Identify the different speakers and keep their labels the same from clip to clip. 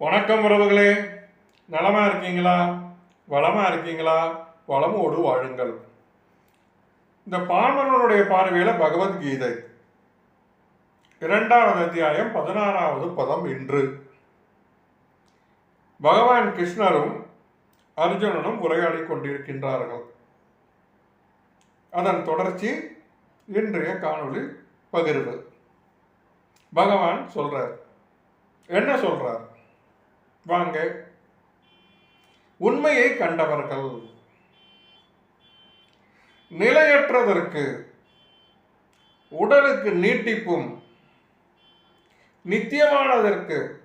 Speaker 1: வணக்கம் உறவுகளே. நலமா இருக்கீங்களா? வளமா இருக்கீங்களா? வளமோடு வாழுங்கள். இந்த பாமரனுடைய பார்வையில் பகவத்கீதை. இரண்டாவது அத்தியாயம் பதினாறாவது பதம் இன்று. பகவான் கிருஷ்ணரும் அர்ஜுனனும் உரையாடி கொண்டிருக்கின்றார்கள். அதன் தொடர்ச்சி இன்றைய காணொளி பகிர்வு. பகவான் சொல்றார். என்ன சொல்றார்? வாங்க. உண்மையை கண்டவர்கள். நிலையற்றதற்கு உடலுக்கு நீட்டிப்பும் நித்தியமானதற்கு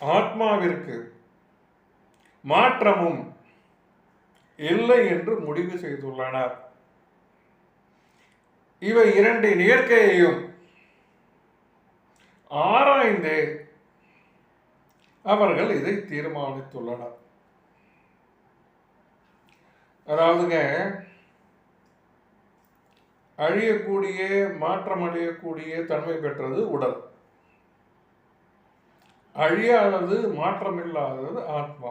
Speaker 1: ஆத்மாவிற்கு மாற்றமும் இல்லை என்று முடிவு செய்துள்ளனர். இவை இரண்டின் இயற்கையையும் ஆராய்ந்தே அவர்கள் இதை தீர்மானித்துள்ளனர். அதாவதுங்க அழியக்கூடிய மாற்றமடையக்கூடிய தன்மை பெற்றது உடல். அழியாதது மாற்றமில்லாதது ஆத்மா.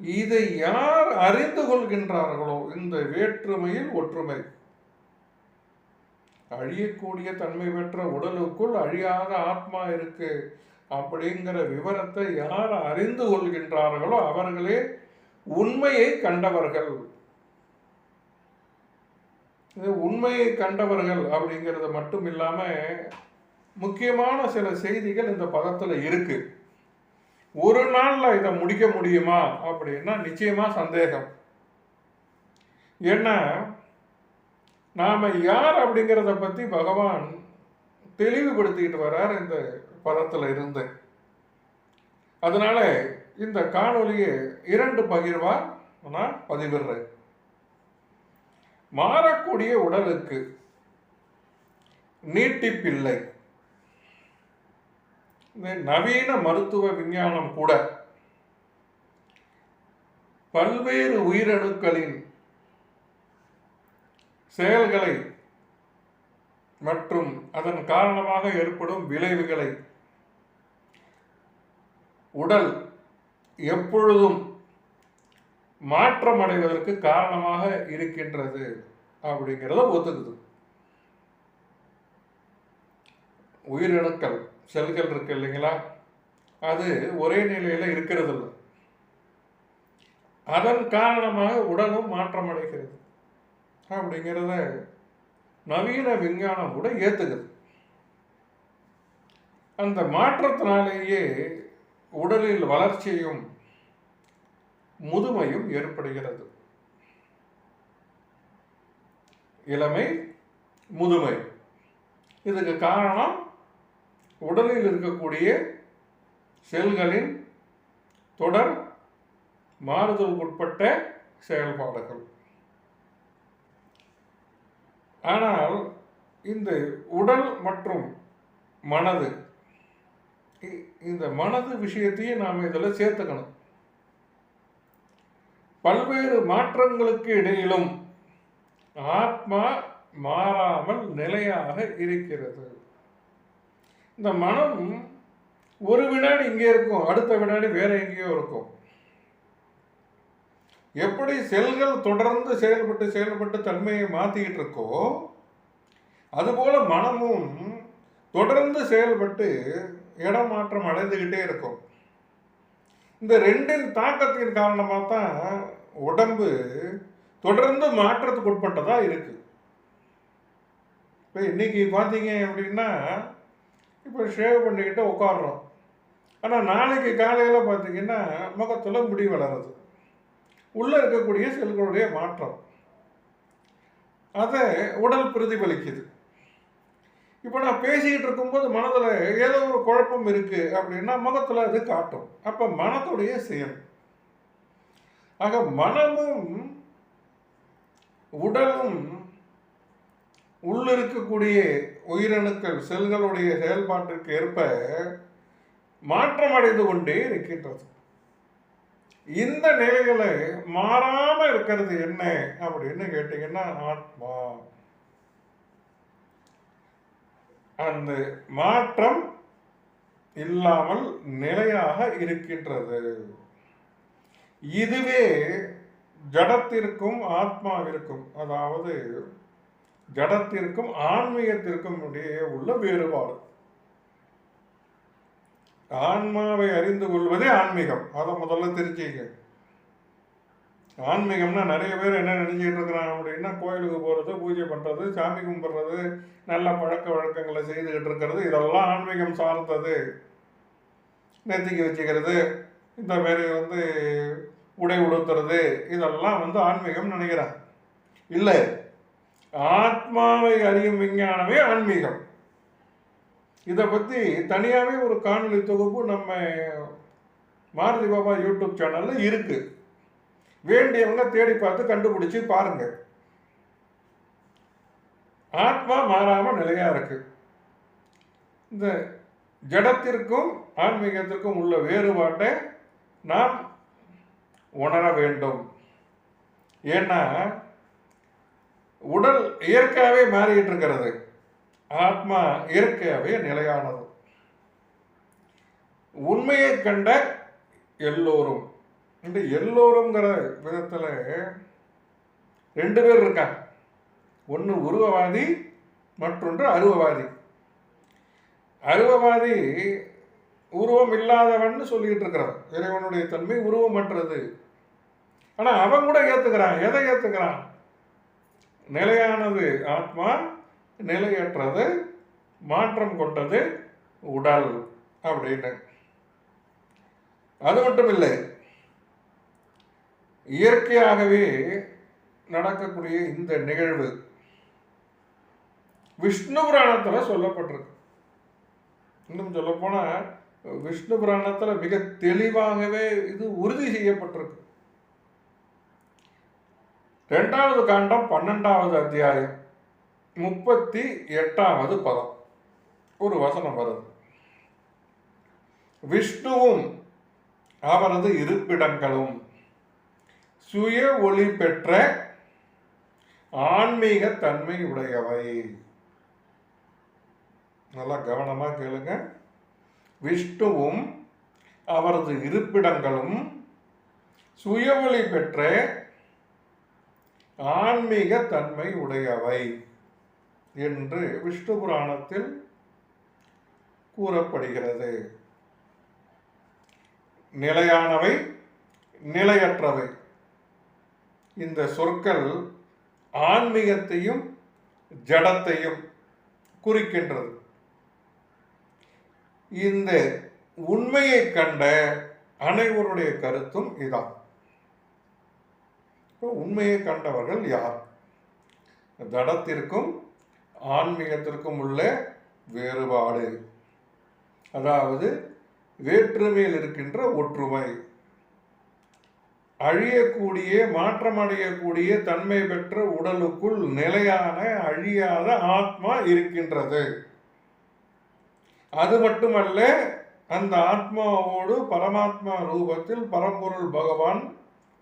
Speaker 1: இதை யார் அறிந்து கொள்கின்றார்களோ இந்த வேற்றுமையில் ஒற்றுமை. அழியக்கூடிய தன்மை பெற்ற உடலுக்குள் அழியாத ஆத்மா இருக்கு அப்படிங்கிற விவரத்தை யார் அறிந்து கொள்கின்றார்களோ அவர்களே உண்மையை கண்டவர்கள். இது உண்மையை கண்டவர்கள் அப்படிங்கிறது மட்டும் இல்லாம முக்கியமான சில செய்திகள் இந்த பதத்துல இருக்கு. ஒரு நாள்ல இதை முடிக்க முடியுமா அப்படின்னா நிச்சயமா சந்தேகம். ஏன்னா நாம யார் அப்படிங்கிறத பத்தி பகவான் தெளிவுபடுத்திக்கிட்டு வர்றார் இந்த பதத்தில் இருந்தேன். அதனால இந்த காணொலியை இரண்டு பகிர்வா நான் பதிவிடுறேன். மாறக்கூடிய உடலுக்கு நீட்டிப்பில்லை. இந்த நவீன மருத்துவ விஞ்ஞானம் கூட பல்வேறு உயிரணுக்களின் செயல்களை மற்றும் அதன் காரணமாக ஏற்படும் விளைவுகளை உடல் எப்பொழுதும் மாற்றமடைவதற்கு காரணமாக இருக்கின்றது அப்படிங்கிறத ஒத்துக்குது. உயிரணுக்கள் செல்கள் இருக்கு இல்லைங்களா? அது ஒரே நிலையில் இருக்கிறது இல்லை அதன் காரணமாக உடலும் மாற்றமடைகிறது அப்படிங்கிறத நவீன விஞ்ஞானம் கூட ஏத்துக்குது. அந்த மாற்றத்தினாலேயே உடலில் வளர்ச்சியும் முதுமையும் ஏற்படுகிறது. இளமை முதுமை. இதுக்கு காரணம் உடலில் இருக்கக்கூடிய செல்களின் தொடர் மாறுதலுக்குட்பட்ட செயல்பாடுகள். ஆனால் இந்த உடல் மற்றும் மனது இந்த மனது விஷயத்தையும் நாம் இதில் சேர்த்துக்கணும். பல்வேறு மாற்றங்களுக்கு இடையிலும் ஆத்மா மாறாமல் நிலையாக இருக்கிறது. இந்த மனம் ஒரு வினாடி இங்கே இருக்கும் அடுத்த வினாடி வேற எங்கேயோ இருக்கும். எப்படி செல்கள் தொடர்ந்து செயல்பட்டு செயல்பட்டு தன்மையை மாத்திக்கிட்டு இருக்கோ அதுபோல மனமும் தொடர்ந்து செயல்பட்டு இடம் மாற்றம் அடைந்துகிட்டே இருக்கும். இந்த ரெண்டின் தாக்கத்தின் காரணமாக தான் உடம்பு தொடர்ந்து மாற்றத்துக்கு உட்பட்டதாக இருக்கு. இப்போ இன்னைக்கு பார்த்தீங்க அப்படின்னா இப்போ ஷேவ் பண்ணிக்கிட்டு உட்காடுறோம் ஆனால் நாளைக்கு காலையில் பார்த்தீங்கன்னா முகத்தில் முடி வளருது. உள்ளே இருக்கக்கூடிய செல்களுடைய மாற்றம். அதை உடல் பிரதிபலிக்குது. இப்போ நான் பேசிக்கிட்டு இருக்கும்போது மனதில் ஏதோ ஒரு குழப்பம் இருக்கு அப்படின்னா முகத்தில் அது காட்டும். அப்போ மனத்துடைய செயல். ஆக மனமும் உடலும் உள்ள இருக்கக்கூடிய உயிரணுக்கள் செல்களுடைய செயல்பாட்டிற்கு ஏற்ப மாற்றம் அடைந்து கொண்டே இருக்கின்றது. இந்த நிலைகளை மாறாமல் இருக்கிறது என்ன அப்படின்னு கேட்டிங்கன்னா ஆத்மா. அந்த மாற்றம் இல்லாமல் நிலையாக இருக்கின்றது. இதுவே ஜடத்திற்கும் ஆத்மாவிற்கும் அதாவது ஜடத்திற்கும் ஆன்மீகத்திற்கும் இடையே உள்ள வேறுபாடு. ஆன்மாவை அறிந்து கொள்வதே ஆன்மீகம். அதை முதல்ல தெரிஞ்சுக்க ஆன்மீகம்னா நிறைய பேர் என்ன நினைச்சிட்டு இருக்கிறாங்க அப்படின்னா கோயிலுக்கு போகிறது பூஜை பண்ணுறது சாமி கும்பிட்றது நல்ல பழக்க வழக்கங்களை செய்துக்கிட்டு இருக்கிறது இதெல்லாம் ஆன்மீகம் சார்ந்தது. நெத்திக்கு வச்சுக்கிறது இந்த மாரி வந்து உடை உடுத்துறது இதெல்லாம் வந்து ஆன்மீகம் நினைக்கிறான். இல்லை ஆத்மாவை அறியும் விஞ்ஞானமே ஆன்மீகம். இதை பற்றி தனியாகவே ஒரு காணொலி தொகுப்பு நம்ம மாருதி பாபா யூடியூப் சேனலில் இருக்குது வேண்டியவங்க தேடி பார்த்து கண்டுபிடிச்சி பாருங்க ஆத்மா மாறாமல் நிலையாக இருக்கு. இந்த ஜடத்திற்கும் ஆன்மீகத்திற்கும் உள்ள வேறுபாட்டை நாம் உணர வேண்டும். ஏன்னா உடல் இயற்கையாகவே மாறிட்டு இருக்கிறது. ஆத்மா இயற்கையாகவே நிலையானது. உண்மையை கண்ட எல்லோரும் இந்த எல்லோருங்கிற விதத்தில் ரெண்டு பேர் இருக்கா? ஒன்று உருவவாதி மற்றொன்று அருவவாதி. அருவவாதி உருவம் இல்லாதவன் சொல்லிக்கிட்டு இருக்கிறான். இறைவனுடைய தன்மை உருவமற்றது. ஆனால் அவன் கூட ஏற்றுக்கிறான் எதை ஏற்றுக்கிறான் நிலையானது ஆத்மா நிலையற்றது மாற்றம் கொண்டது உடல் அப்படின்னு. அது மட்டும் இல்லை இயற்கையாகவே நடக்கக்கூடிய இந்த நிகழ்வு விஷ்ணு புராணத்தில் சொல்லப்பட்டிருக்கு. இன்னும் சொல்லப்போனால் விஷ்ணு புராணத்தில் மிக தெளிவாகவே இது உறுதி செய்யப்பட்டிருக்கு. ரெண்டாவது காண்டம் பன்னெண்டாவது அத்தியாயம் முப்பத்தி எட்டாவது பதம். ஒரு வசனம் வருது. விஷ்ணுவும் அவரது இருப்பிடங்களும் சுய ஒளி பெற்ற ஆன்மீக தன்மை உடையவை. நல்லா கவனமா கேளுங்க. விஷ்ணுவும் அவரது இருப்பிடங்களும் சுய ஒளி பெற்ற ஆன்மீக தன்மை உடையவை என்று விஷ்ணு புராணத்தில் கூறப்படுகிறது. நிலையானவை நிலையற்றவை. இந்த சொற்கள் ஆன்மீகத்தையும் ஜடத்தையும் குறிக்கின்றது. இந்த உண்மையை கண்ட அனைவருடைய கருத்தும் இதான். உண்மையை கண்டவர்கள் யார்? தடத்திற்கும் ஆன்மீகத்திற்கும் உள்ள வேறுபாடு. அதாவது வேற்றுமையில் இருக்கின்ற ஒற்றுமை. அழியக்கூடிய மாற்றமடையக்கூடிய தன்மை பெற்ற உடலுக்குள் நிலையான அழியாத ஆத்மா இருக்கின்றது. அது மட்டுமல்ல அந்த ஆத்மாவோடு பரமாத்மா ரூபத்தில் பரம்பொருள் பகவான்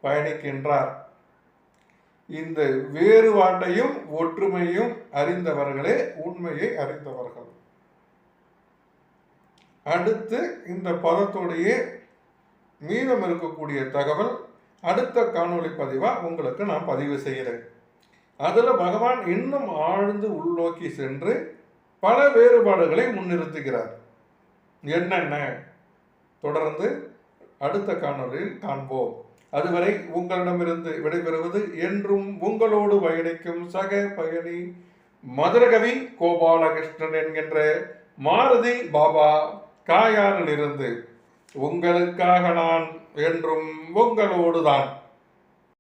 Speaker 1: பயணிக்கின்றார். இந்த வேறுபாட்டையும் ஒற்றுமையும் அறிந்தவர்களே உண்மையை அறிந்தவர்கள். அடுத்து இந்த பதத்துடைய மீதம் இருக்கக்கூடிய தகவல் அடுத்த காணொளி பதிவாக உங்களுக்கு நான் பதிவு செய்கிறேன். அதில் பகவான் இன்னும் ஆழ்ந்து உள்நோக்கி சென்று பல வேறுபாடுகளை முன்னிறுத்துகிறார். என்னென்ன? தொடர்ந்து அடுத்த காணொலியில் காண்போம். அதுவரை உங்களிடமிருந்து விடைபெறுவது என்றும் உங்களோடு பயணிக்கும் சக பயணி மதுரகவி கோபாலகிருஷ்ணன் என்கின்ற மாருதி பாபா காயாரிலிருந்து உங்களுக்காக நான் என்றும் உங்களோடுதான்.